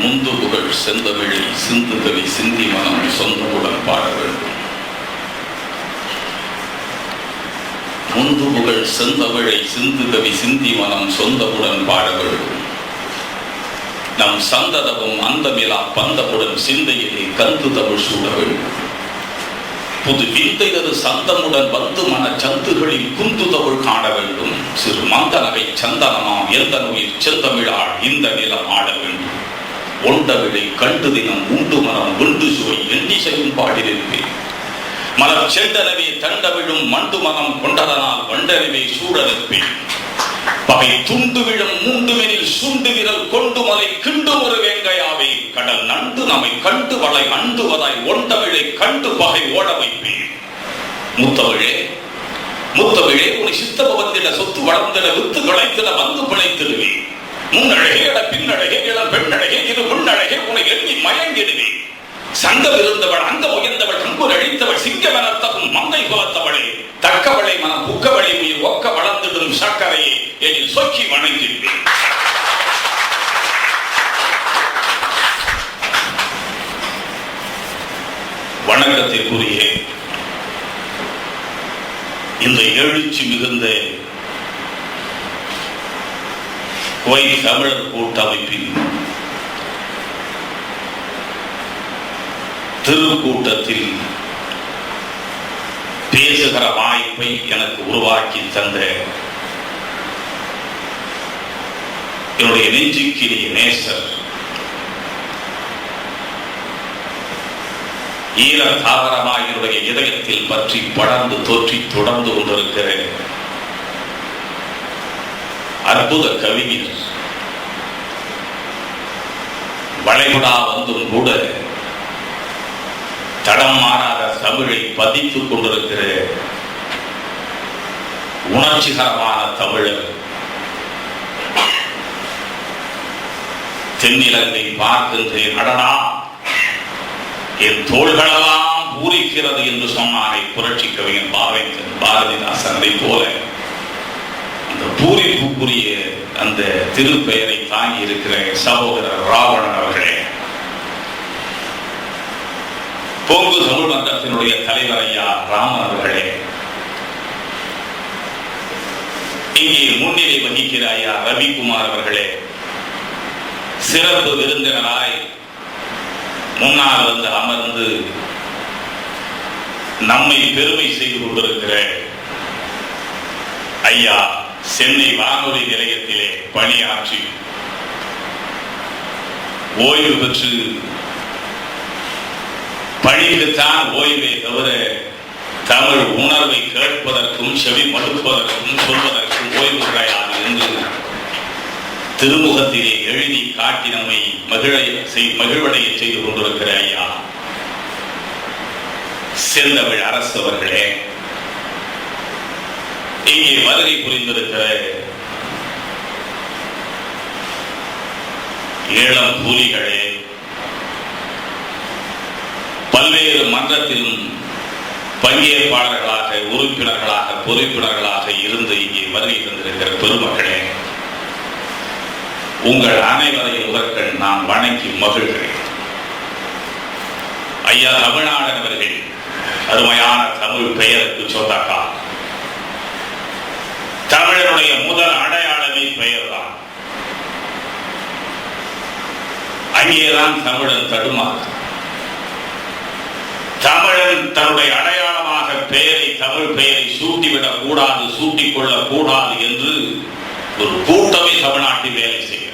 முந்து புகழ் செந்தமிழை சிந்து கவி சிந்தி மனம் சொந்தமுடன் பாட வேண்டும். முந்து புகழ் செந்தமிழை சிந்து கவி சிந்தி மனம் சொந்தமுடன் பாட வேண்டும். நம் சந்ததவும் அந்தமிலா பந்தமுடன் சிந்தையிலே கந்து தமிழ் சூட வேண்டும். புது விந்தையது சந்தமுடன் வந்து மன சந்துகளில் குந்து தமிழ் காண வேண்டும். சிறு மந்தனகை சந்தனமாம் எந்த நோயில் செந்தமிழாள் இந்த நிலம் ஆட வேண்டும். ஒண்டவிழை கண்டு தினம் உண்டு மனம் உண்டு சுவை செய்யும் பாடியிருப்பேன் மலர் செண்டனவே தண்டவிழும் மண்டு மனம் கொண்டதனால் வண்டனவே சூழலிருப்பேன் பகை துண்டு விழும் மூண்டுமெனில் சுண்டு விரல் கொண்டு மலை கிண்டு ஒரு வேங்கையாவே. கடல் நண்டு நம்மை கண்டு வளை அண்டுவதாய் ஒண்டவிழை கண்டு பகை ஓட வைப்பேன் முத்தவிழே முத்தவிழே உன் சித்தபவந்தில சொத்து வளர்ந்திட வித்து குலைத்திட வந்து முன்னழகே இட பின்னழகே இளம் பெண்ணழகே இது முன்னழகே உன எண்ணி மயங்கிடுவேன் சங்கம் இருந்தவள் அங்க உயர்ந்தவள் கம்பூர் அழித்தவள் சிங்கமெனத்தகும் மங்கை பார்த்தவளே தக்கவளை மனம் புக்கவளை உயிர் ஒக்க வளர்ந்திடும் சக்கரையே எனில் சொக்கி வணங்கிடுவேன் வணக்கத்திற்குரிய இந்த எழுச்சி மிகுந்த குவைத் தமிழர் கூட்டமைப்பின் திருக்கூட்டத்தில் பேசுகிற வாய்ப்பை எனக்கு உருவாக்கி தந்த என்னுடைய நெஞ்சுக்கிரிய நேசர் ஈர தாவரமாக என்னுடைய இதயத்தில் பற்றி படர்ந்து தோற்றி தொடர்ந்து கொண்டிருக்கிற அற்புத கவிஞர் வளைகுடா வந்தும் கூட தடம் மாறாத தமிழை பதித்துக் கொண்டிருக்கிற உணர்ச்சிகரமான தமிழர் தென்னிலங்கை பார்க்கின்றேன் அடடா என் தோள்களெல்லாம் பூரிக்கிறது என்று சொன்னாரை புரட்சி கவிஞன் பாவை பாரதிதாசன் அதை போல. அந்த பூரிப்புக்குரிய அந்த திருப்பெயரை தாங்கி இருக்கிற சகோதரர் ராவணன் அவர்களே. பொங்கு தமிழ் மன்றத்தினுடைய தலைவர் ஐயா ராமன் அவர்களே. இங்கே முன்னிலை வகிக்கிற ஐயா ரவிக்குமார் அவர்களே. சிறப்பு விருந்தினராய் முன்னால் வந்து அமர்ந்து நம்மை பெருமை செய்து கொண்டிருக்கிற ஐயா சென்னை வானொலி நிலையத்திலே பணியாற்றி ஓய்வு பெற்று பணியில்தான் ஓய்வே தவிர தமிழ் உணர்வை கேட்பதற்கும் செவி மடுப்பதற்கும் சொல்வதற்கும் ஓய்வு கிடையாது என்று திருமுகத்திலே எழுதி காட்டி நம்மை மகிழ செய் மகிழ்வடைய செய்து கொண்டிருக்கிற ஐயா செந்தமிழ் அரசு அவர்களே. இங்கே வருகை புரிந்திருக்கிற ஏழம் கூலிகளே பல்வேறு மன்றத்திலும் பங்கேற்பாளர்களாக உறுப்பினர்களாக பொறுப்பினர்களாக இருந்து இங்கே வருகை தந்திருக்கிற பெருமக்களே உங்கள் அனைவரையும் முதற்கண் நான் வணங்கி மகிழ்கிறேன். ஐயா தமிழ்நாடன் அவர்கள் அருமையான தமிழ் பெயருக்கு சொந்தக்கார் தமிழருடைய முதல் அடையாளமே பெயர்தான். அங்கேதான் தமிழன் தடுமாறு. தமிழன் தன்னுடைய அடையாளமாக பெயரை தமிழ் பெயரை சூட்டிவிடக் கூடாது சூட்டிக் கொள்ளக் கூடாது என்று ஒரு கூட்டமே தமிழ்நாட்டில் வேலை செய்கிறது.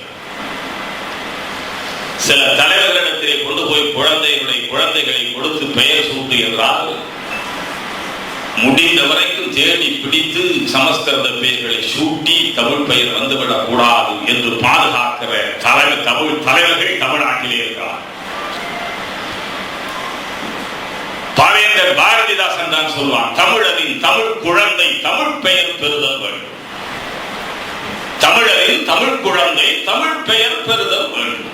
சில தலைவர்களிடத்திலே கொண்டு போய் குழந்தைகளுடைய குழந்தைகளை கொடுத்து பெயர் சூட்டு என்றால் முடிந்த வரைக்கும் தேடி பிடித்து சமஸ்கிருத பெயர்களை சூட்டி தமிழ் பெயர் வந்துவிடக் கூடாது என்று பாதுகாக்கிற தலைவர் தமிழ் தலைவர்கள் தமிழ்நாட்டிலே இருக்கிறார். பாவேந்தர் பாரதிதாசன் தான் சொல்வான் தமிழரின் தமிழ் குழந்தை தமிழ் பெயர் பெறுதல் வேண்டும். தமிழரின் தமிழ் குழந்தை தமிழ் பெயர் பெறுதல் வேண்டும்.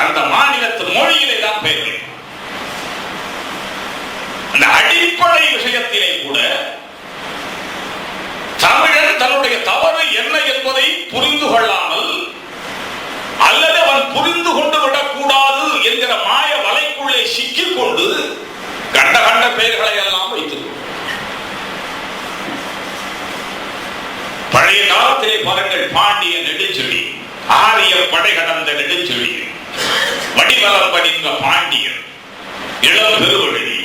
அந்த மாநிலத்து மொழியிலே தான் பெயர்கள் அந்த அடிப்படை விஷயத்திலே கூட தமிழன் தன்னுடைய தவறு என்ன என்பதை புரிந்து கொள்ளாமல் அல்லது அவன் புரிந்து இளம் பெருவழுதி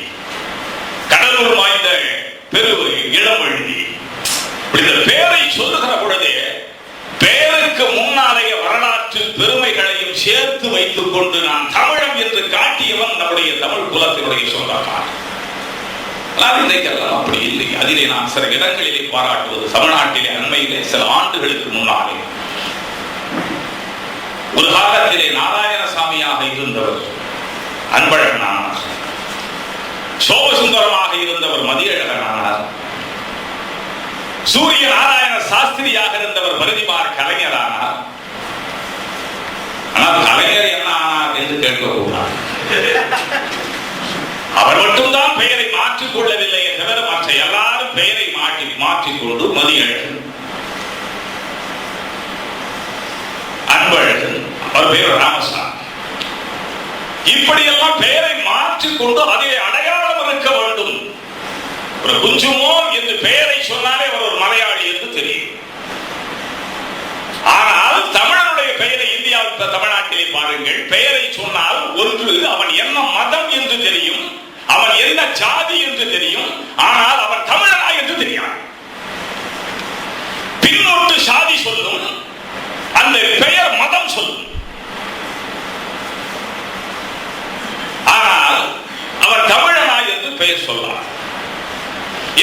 கடலூர் வாய்ந்த பெரு இளவழுதி இப்படி இந்த பேரை சொல்லுகிற பொழுதே பேருக்கு முன்னாலேய வரலாற்றில் பெருமைகளையும் சேர்த்து வைத்துக் கொண்டு நான் தமிழன் என்று காட்டியவன் நம்முடைய தமிழ் குலத்தினுடைய சொந்தக்காரன். ஆனால் இன்றைக்கெல்லாம் அப்படி இல்லை. அதிலே நான் சில இடங்களிலே பாராட்டுவது தமிழ்நாட்டிலே அண்மையிலே சில ஆண்டுகளுக்கு முன்னாலே. ஒரு காலத்திலே நாராயணசாமியாக இருந்தவர் அன்பழகனானார் சோமசுந்தரமாக இருந்தவர் மதியழகனானார். சூரிய நாராயண சாஸ்திரியாக இருந்தவர் மருதிமார் கலைஞரானார். ஆனால் கலைஞர் என்ன ஆனார் என்று கேட்கக்கூடாது. அவர் மட்டும்தான் பெயரை மாற்றிக் கொள்ளவில்லை தவிர மற்ற எல்லாரும் பெயரை மாற்றி மாற்றிக்கொண்டு மதியழகன். அன்பழகன் அவர் பெயர் ராமசாமி. இப்படியெல்லாம் பெயரை மாற்றிக்கொண்டு அதை அடையாளம் இருக்க வேண்டும் ஒரு குஞ்சுமோ என்று பெயரை சொன்னாலே அவர் ஒரு மலையாளி என்று தெரியும். ஆனால் தமிழனுடைய பெயரை இந்தியாவில் தமிழ்நாட்டிலே பாருங்கள். பெயரை சொன்னால் ஒன்று அவன் என்ன மதம் என்று தெரியும். அவன் என்ன ஜாதி என்று தெரியும் ஆனால் அவன் தமிழனா என்று தெரியாது பின்னொட்டு சாதி சொல்லும் அந்த பெயர் மதம் சொல்லும் ஆனால் அவர் தமிழனா என்று பெயர் சொல்லார்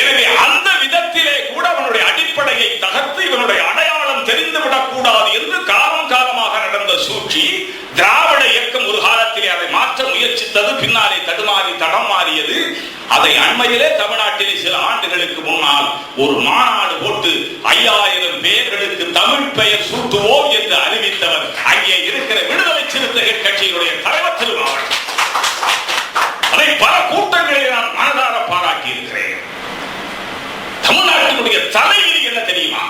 எனவே அந்த விதத்திலே கூட அவனுடைய அடிப்படையை தகர்த்து இவனுடைய அடையாளம் தெரிந்துவிடக் கூடாது என்று காலம் காலமாக நடந்த சூழ்ச்சி திராவிட இயக்கம் ஒரு காலத்திலே அதை மாற்ற முயற்சித்தது பின்னாலே தடுமாறி தடம் மாறியது அதை அண்மையிலே தமிழ்நாட்டிலே சில ஆண்டுகளுக்கு முன்னால் ஒரு மாநாடு போட்டு ஐயாயிரம் பேர்களுக்கு தமிழ் பெயர் சூட்டுவோம் என்று அறிவித்தவர். அங்கே இருக்கிற விடுதலை சிறுத்தைகள் கட்சியினுடைய தலைவர் திருமாவளவன். அதை பல கூட்டங்களில் நான் மனதார பாராட்டி இருக்கிறேன் தமிழ்நாட்டினுடைய தலைவிதி என்ன தெரியுமா?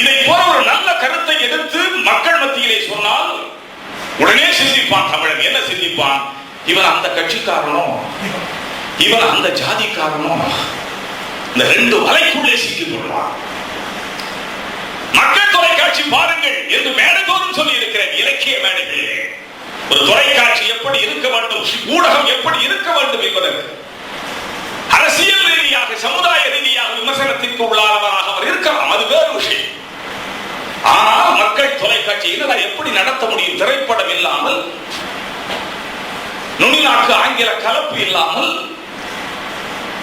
இதை போல ஒரு நல்ல கருத்தை எடுத்து மக்கள் மத்தியிலே சொன்னால் உடனே சிந்திப்பான் தமிழன். என்ன சிந்திப்பான்? இவன் அந்த கட்சிக்காரனும் இவன் அந்த ஜாதிக்காரனும் இந்த ரெண்டு வலைக்குள்ளே சிக்கிக் கொள்வான். மக்கள் தொலைக்காட்சி பாருங்கள் என்று மேடைதோறும் சொல்லி இருக்கிறேன் இலக்கிய மேடைகளிலே ஒரு தொலைக்காட்சி எப்படி இருக்க வேண்டும் ஊடகம் எப்படி இருக்க வேண்டும் என்பதற்கு. அரசியல் ரீதியாக சமுதாய ரீதியாக விமர்சனத்திற்கு உள்ளானவராக அவர் இருக்கலாம் அது வேறு விஷயம். ஆனால் மக்கள் தொலைக்காட்சியில் அதை எப்படி நடத்த முடியும்? திரைப்படம் இல்லாமல் நுனிநாக்கு ஆங்கில கலப்பு இல்லாமல்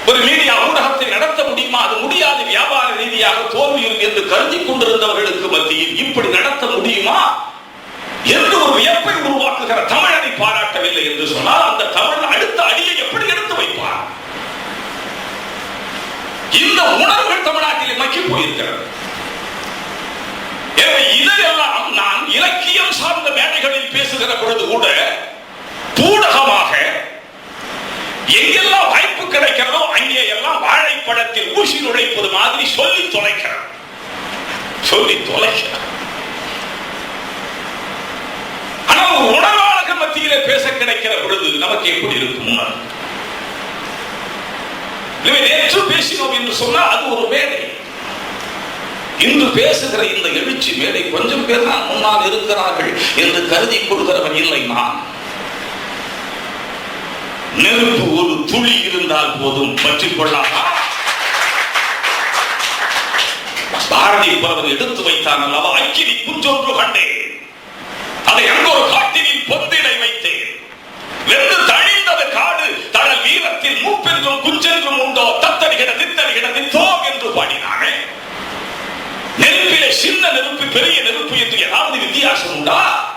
ஒரு மீடியா ஊடகத்தை நடத்த முடியுமா? அது முடியாது வியாபார ரீதியாக தோல்வியும் என்று கருதி கொண்டிருந்தவர்களுக்கு மத்தியில் இப்படி நடத்த முடியுமா? என்று ஒரு வியப்பை உருவாக்குகிற தமிழனை பாராட்டவில்லை என்று சொன்னால் அந்த தமிழ் அடுத்த அடியை எப்படி எடுத்து வைப்பார்? இந்த உணர்வுகள் தமிழ்நாட்டிலே மக்கி போயிருக்கிறது. இதையெல்லாம் நான் இலக்கியம் சார்ந்த மேடைகளில் பேசுகிற பொழுது கூட பூடகமாக கிடைக்கிறதோ அங்கே எல்லாம் வாழைப்படத்தில் ஊசி நுழைப்பது மாதிரி சொல்லி தொலைக்கிறார் சொல்லி தொலைக்கிறார் ஆனால் உணர்வாளர்கள் மத்தியிலே பேச கிடைக்கிற பொழுது நமக்கு எப்படி இருக்கும்? எனவே நேற்று பேசினோம் என்று சொன்னால் அது ஒரு மேடை. இன்று பேசுகிற இந்த எழுச்சி மேடை கொஞ்சம் பேர் தான் முன்னால் இருக்கிறார்கள் என்று கருதி கொள்கிறவன் இல்லை நான் நெருப்பு ஒரு துளி இருந்தால் போதும் பற்றி கொள்ளாதா? பாரதி புலவர் எடுத்து வைத்தான் அல்லவா? அக்கினி குஞ்சொன்று கண்டேன். அதை ஒரு காட்டினில் பொந்திலை வைத்தேன். வெந்து தழிந்தது காடு தடல் வீரத்தில் மூப்பென்றும் குஞ்சென்றும் உண்டோ? தத்தடிகிட தித்தடிகிட தித்தோ என்று பாடினானே. நெருப்பிலே சின்ன நெருப்பு பெரிய நெருப்பு என்று ஏதாவது வித்தியாசம் உண்டா?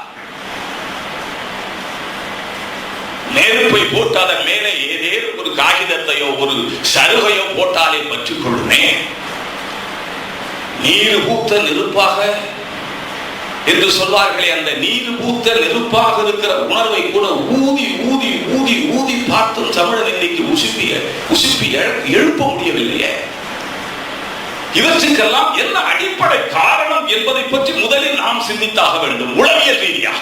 நெருப்பை போட்டு அதன் மேலே ஏதேனும் ஒரு காகிதத்தையோ ஒரு சருகையோ போட்டாலே பற்றிக் கொள்ளுமே. நீர் பூத்த நெருப்பாக என்று சொல்வார்களே அந்த நீர் பூத்த நெருப்பாக இருக்கிற உணர்வை கூட ஊதி ஊதி ஊதி ஊதி பார்த்தும் தமிழன் இன்னைக்கு உசுப்பிய உசுப்பி எழுப்ப முடியவில்லையே. இவற்றுக்கெல்லாம் என்ன அடிப்படை காரணம் என்பதை பற்றி முதலில் நாம் சிந்தித்தாக வேண்டும். உளவியல் ரீதியாக.